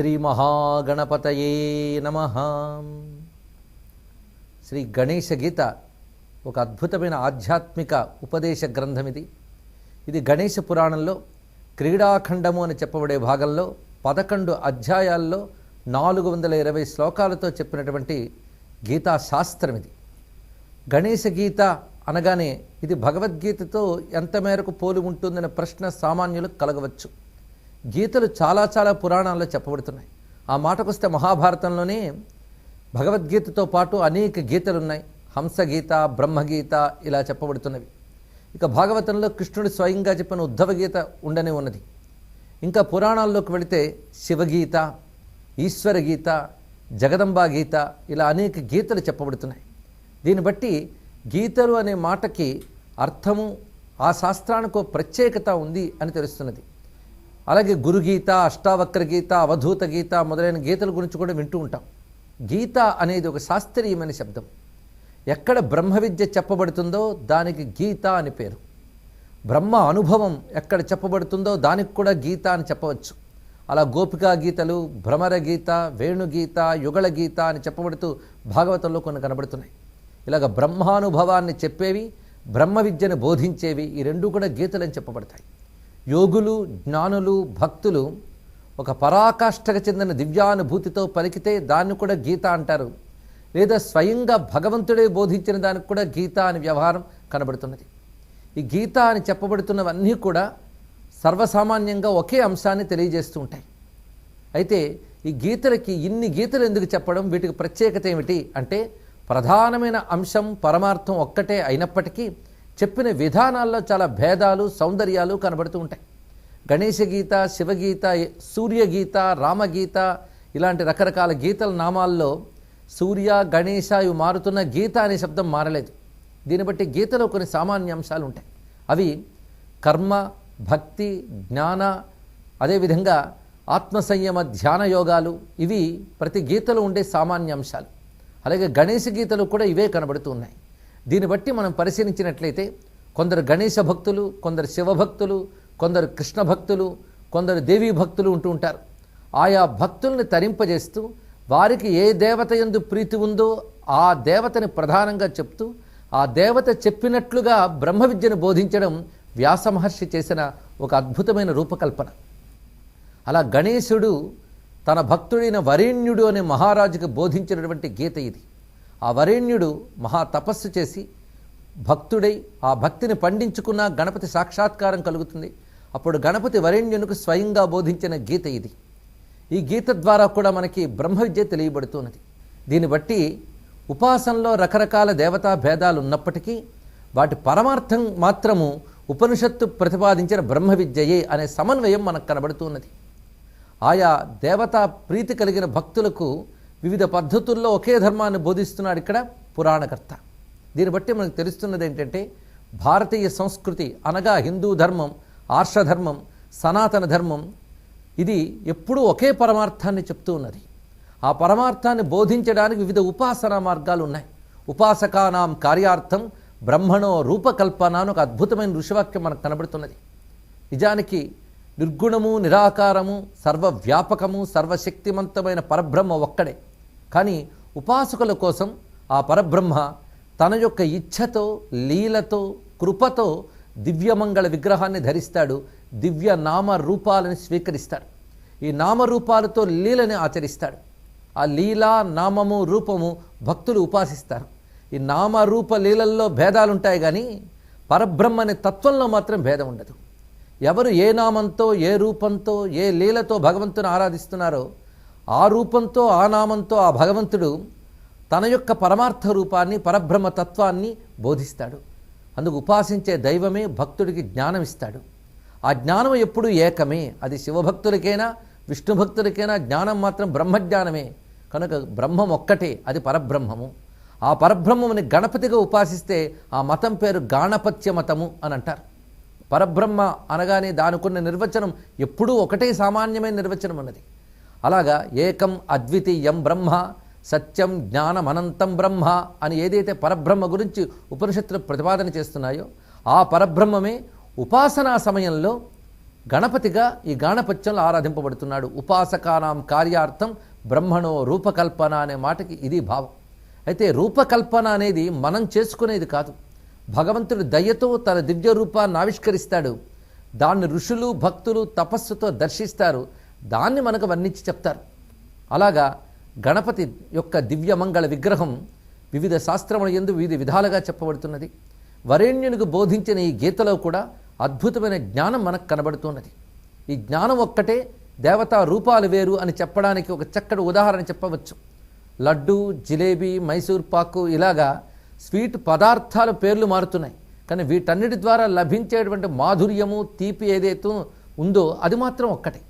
శ్రీ మహాగణపతయే నమ. శ్రీ గణేశ గీత ఒక అద్భుతమైన ఆధ్యాత్మిక ఉపదేశ గ్రంథం ఇది ఇది గణేశ పురాణంలో క్రీడాఖండము అని చెప్పబడే భాగంలో పదకొండు అధ్యాయాల్లో నాలుగు వందల ఇరవై శ్లోకాలతో చెప్పినటువంటి గీతా శాస్త్రం ఇది గణేశ గీత అనగానే ఇది భగవద్గీతతో ఎంత మేరకు పోలి ఉంటుందనే ప్రశ్న సామాన్యులకు కలగవచ్చు. గీతలు చాలా చాలా పురాణాల్లో చెప్పబడుతున్నాయి. ఆ మాటకొస్తే మహాభారతంలోనే భగవద్గీతతో పాటు అనేక గీతలు ఉన్నాయి హంసగీత బ్రహ్మగీత ఇలా చెప్పబడుతున్నవి. ఇక భాగవతంలో కృష్ణుడు స్వయంగా చెప్పిన ఉద్ధవ గీత ఉండనే ఉన్నది. ఇంకా పురాణాల్లోకి వెళితే శివగీత ఈశ్వర గీత జగదంబా గీత ఇలా అనేక గీతలు చెప్పబడుతున్నాయి. దీన్ని బట్టి గీతలు అనే మాటకి అర్థము ఆ శాస్త్రానికి ప్రత్యేకత ఉంది అని తెలుస్తున్నది. అలాగే గురుగీత అష్టావక్ర గీత అవధూత గీత మొదలైన గీతల గురించి కూడా వింటూ ఉంటాం. గీత అనేది ఒక శాస్త్రీయమైన శబ్దం. ఎక్కడ బ్రహ్మ విద్య చెప్పబడుతుందో దానికి గీత అని పేరు. బ్రహ్మ అనుభవం ఎక్కడ చెప్పబడుతుందో దానికి కూడా గీత అని చెప్పవచ్చు. అలా గోపికా గీతలు భ్రమర గీత వేణుగీత యుగళ గీత అని చెప్పబడుతూ భాగవతంలో కొన్ని కనబడుతున్నాయి. ఇలాగ బ్రహ్మానుభవాన్ని చెప్పేవి బ్రహ్మ విద్యను బోధించేవి ఈ రెండు కూడా గీతలని చెప్పబడతాయి. యోగులు జ్ఞానులు భక్తులు ఒక పరాకాష్ఠకు చెందిన దివ్యానుభూతితో పలికితే దాన్ని కూడా గీత అంటారు. లేదా స్వయంగా భగవంతుడే బోధించిన దానికి కూడా గీత అని వ్యవహారం కనబడుతున్నది. ఈ గీత అని చెప్పబడుతున్నవన్నీ కూడా సర్వసామాన్యంగా ఒకే అంశాన్ని తెలియజేస్తూ ఉంటాయి. అయితే ఈ గీతలకి ఇన్ని గీతలు ఎందుకు చెప్పడం? వీటికి ప్రత్యేకత ఏమిటి? అంటే ప్రధానమైన అంశం పరమార్థం ఒక్కటే అయినప్పటికీ చెప్పిన విధానాల్లో చాలా భేదాలు సౌందర్యాలు కనబడుతూ ఉంటాయి. గణేశ గీత శివగీత సూర్యగీత రామగీత ఇలాంటి రకరకాల గీతల నామాల్లో సూర్య గణేశ ఇవి మారుతున్న గీత అనే శబ్దం మారలేదు. దీన్ని బట్టి గీతలో కొన్ని సామాన్య అంశాలు ఉంటాయి. అవి కర్మ భక్తి జ్ఞాన అదేవిధంగా ఆత్మసంయమ ధ్యాన యోగాలు ఇవి ప్రతి గీతలో ఉండే సామాన్య అంశాలు. అలాగే గణేశ గీతలు కూడా ఇవే కనబడుతూ ఉన్నాయి. దీన్ని బట్టి మనం పరిశీలించినట్లయితే కొందరు గణేశ భక్తులు కొందరు శివభక్తులు కొందరు కృష్ణ భక్తులు కొందరు దేవీ భక్తులు ఉంటూ ఉంటారు. ఆయా భక్తుల్ని తరింపజేస్తూ వారికి ఏ దేవత ఎందు ప్రీతి ఉందో ఆ దేవతని ప్రధానంగా చెప్తూ ఆ దేవత చెప్పినట్లుగా బ్రహ్మ విద్యను బోధించడం వ్యాస మహర్షి చేసిన ఒక అద్భుతమైన రూపకల్పన. అలా గణేశుడు తన భక్తుడైన వరేణ్యుడు అనే మహారాజుకు బోధించినటువంటి గీత ఇది. ఆ వరేణ్యుడు మహా తపస్సు చేసి భక్తుడై ఆ భక్తిని పండించుకున్న గణపతి సాక్షాత్కారం కలుగుతుంది. అప్పుడు గణపతి వరేణ్యునికి స్వయంగా బోధించిన గీత ఇది. ఈ గీత ద్వారా కూడా మనకి బ్రహ్మ విద్య తెలియబడుతున్నది. దీన్ని బట్టి ఉపాసనలో రకరకాల దేవతా భేదాలు ఉన్నప్పటికీ వాటి పరమార్థం మాత్రము ఉపనిషత్తు ప్రతిపాదించిన బ్రహ్మ విద్యయే అనే సమన్వయం మనకు కనబడుతున్నది. ఆయా దేవతా ప్రీతి కలిగిన భక్తులకు వివిధ పద్ధతుల్లో ఒకే ధర్మాన్ని బోధిస్తున్నాడు ఇక్కడ పురాణకర్త. దీన్ని బట్టి మనకు తెలుస్తున్నది ఏంటంటే భారతీయ సంస్కృతి అనగా హిందూ ధర్మం ఆర్షధర్మం సనాతన ధర్మం. ఇది ఎప్పుడూ ఒకే పరమార్థాన్ని చెప్తూ ఉన్నది. ఆ పరమార్థాన్ని బోధించడానికి వివిధ ఉపాసనా మార్గాలు ఉన్నాయి. ఉపాసకానాం కార్యార్థం బ్రహ్మణో రూపకల్పన అని ఒక అద్భుతమైన ఋషివాక్యం మనకు కనబడుతున్నది. నిజానికి నిర్గుణము నిరాకారము సర్వవ్యాపకము సర్వశక్తిమంతమైన పరబ్రహ్మ ఒక్కడే. కానీ ఉపాసకుల కోసం ఆ పరబ్రహ్మ తన యొక్క ఇచ్ఛతో లీలతో కృపతో దివ్యమంగళ విగ్రహాన్ని ధరిస్తాడు. దివ్య నామ రూపాలను స్వీకరిస్తాడు. ఈ నామరూపాలతో లీలని ఆచరిస్తాడు. ఆ లీలా నామము రూపము భక్తులు ఉపాసిస్తారు. ఈ నామరూప లీలల్లో భేదాలు ఉంటాయి కానీ పరబ్రహ్మ అనే తత్వంలో మాత్రం భేదం ఉండదు. ఎవరు ఏ నామంతో ఏ రూపంతో ఏ లీలతో భగవంతుని ఆరాధిస్తున్నారో ఆ రూపంతో ఆ నామంతో ఆ భగవంతుడు తన యొక్క పరమార్థ రూపాన్ని పరబ్రహ్మ తత్వాన్ని బోధిస్తాడు. అందుకు ఉపాసించే దైవమే భక్తుడికి జ్ఞానం ఇస్తాడు ఆ జ్ఞానం ఎప్పుడూ ఏకమే. అది శివభక్తులకైనా విష్ణు భక్తులకైనా జ్ఞానం మాత్రం బ్రహ్మజ్ఞానమే. కనుక బ్రహ్మం ఒక్కటే అది పరబ్రహ్మము. ఆ పరబ్రహ్మముని గణపతిగా ఉపాసిస్తే ఆ మతం పేరు గాణపత్య మతము అని అంటారు పరబ్రహ్మ అనగానే దానికున్న నిర్వచనం ఎప్పుడూ ఒకటే సామాన్యమైన నిర్వచనం ఉన్నది అలాగా ఏకం అద్వితీయం బ్రహ్మ సత్యం జ్ఞానం అనంతం బ్రహ్మ అని ఏదైతే పరబ్రహ్మ గురించి ఉపనిషత్తులు ప్రతిపాదన చేస్తున్నాయో ఆ పరబ్రహ్మమే ఉపాసనా సమయంలో గణపతిగా ఈ గాణపత్యంలో ఆరాధింపబడుతున్నాడు. ఉపాసకానాం కార్యార్థం బ్రహ్మణో రూపకల్పన అనే మాటకి ఇది భావం. అయితే రూపకల్పన అనేది మనం చేసుకునేది కాదు. భగవంతుడి దయ్యతో తన దివ్య రూపాన్ని ఆవిష్కరిస్తాడు. దాన్ని ఋషులు భక్తులు తపస్సుతో దర్శిస్తారు. దాన్ని మనకు వర్ణించి చెప్తారు. అలాగా గణపతి యొక్క దివ్యమంగళ విగ్రహం వివిధ శాస్త్రముల ఎందు వివిధ విధాలుగా చెప్పబడుతున్నది. వరేణ్యునికి బోధించిన ఈ గీతలో కూడా అద్భుతమైన జ్ఞానం మనకు కనబడుతున్నది. ఈ జ్ఞానం ఒక్కటే దేవతా రూపాలు వేరు అని చెప్పడానికి ఒక చక్కటి ఉదాహరణ చెప్పవచ్చు. లడ్డు జిలేబీ మైసూర్ పాకు ఇలాగా స్వీట్ పదార్థాల పేర్లు మారుతున్నాయి. కానీ వీటన్నిటి ద్వారా లభించేటువంటి మాధుర్యము తీపి ఏదైతే ఉందో అది మాత్రం ఒక్కటే.